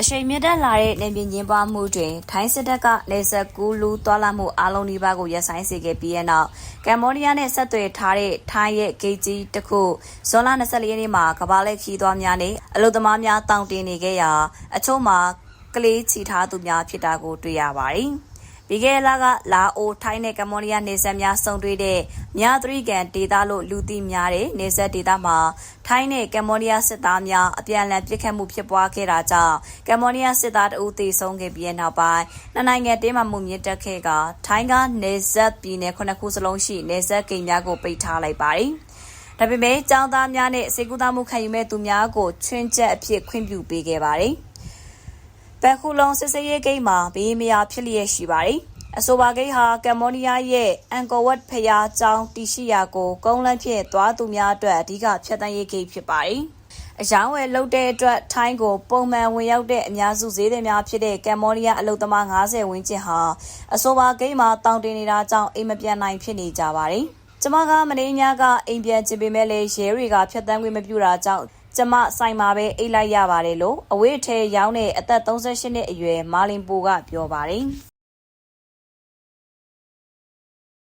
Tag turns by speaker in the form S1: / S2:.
S1: အရှိန်မြင့်တက်လာတဲ့နေပြည်ညင်းပွားမှုတွင်ထိုင်းစစ်တပ်ကနေဆက်ကူးလူသွားလာမှုအလုံးဒီပါးကိုရပ်ဆိုင်းစေခဲ့ပြီးတဲ့နောက်ကမ္ဘောဒီးယားနဲ့ဆက်သွယ်ထားတဲ့ထိုင်းရဲ့ဂိတ်ကြီးတစ်ခုဇွန်လ24ရက်နေ့မှာကမ္ဘာလက်ခီးသွားများနဲ့အလုသမားများတောင်းတင်နေခဲ့ရာအချို့မှာကလေးချီထားသူများဖြစ်တာကိုတွေ့ရပါတယ်။ ပြီးခဲ့တဲ့လကလာအိုထိုင်းနဲ့ကမ္ဘောဒီးယားနေဆက်များစုံတွေ့တဲ့မြသရီကန်ဒေသလို့လူသိများတဲ့နေဆက်ဒေသမှာထိုင်းနဲ့ကမ္ဘောဒီးယားစစ်သားများအပြန်အလှန်ပစ်ခတ်မှုဖြစ်ပွားခဲ့တာကြောင့်ကမ္ဘောဒီးယားစစ်သားတအုပ်သေဆုံးခဲ့ပြီးတဲ့နောက်ပိုင်းနှစ်နိုင်ငံတင်းမာမှုမြင့်တက်ခဲ့ကထိုင်းကနေဆက်ပြည်နယ်ခုနှစ်ခုစလုံးရှိနေဆက်ကိန်းများကိုပိတ်ထားလိုက်ပါတယ်။ဒါပေမဲ့ចောင်းသားများနဲ့စေကူသားမှုခံယူမဲ့သူများကိုချွင်းချက်အဖြစ်ခွင့်ပြုပေးခဲ့ပါတယ်။ဘက်ခုလုံးစစ်စရေးဂိတ်မှာဘေးမယာဖြစ်လျက်ရှိပါတယ်။ အဆိုပါဂိတ်ဟာကမ္ဘောဒီးယားရဲ့အန်ကောဝတ်ဖျားကျောင်းတီရှိယာကိုကုန်းလန်းဖြင့်သွားသူများအတွက်အဓိကဖြတ်တန်းရေးဂိတ်ဖြစ်ပါတယ်။အယောင်းဝယ်လုပ်တဲ့အတွက်ထိုင်းကိုပုံမှန်ဝင်ရောက်တဲ့အများစုဈေးသည်များဖြစ်တဲ့ကမ္ဘောဒီးယားအလုပ်သမား90ဝန်းကျင်ဟာအဆိုပါဂိတ်မှာတောင်းတင်နေတာကြောင့်အိမ်မပြန်နိုင်ဖြစ်နေကြပါတယ်။ကျမကမင်းညာကအိမ်ပြန်ချင်ပေမဲ့လည်းရဲတွေကဖြတ်တန်းခွင့်မပြုတာကြောင့်ကျမဆိုင်မှာပဲအိတ်လိုက်ရပါတယ်လို့အဝေးထဲရောင်းတဲ့အသက်38နှစ်အရွယ်မာလင်ပိုကပြောပါတယ်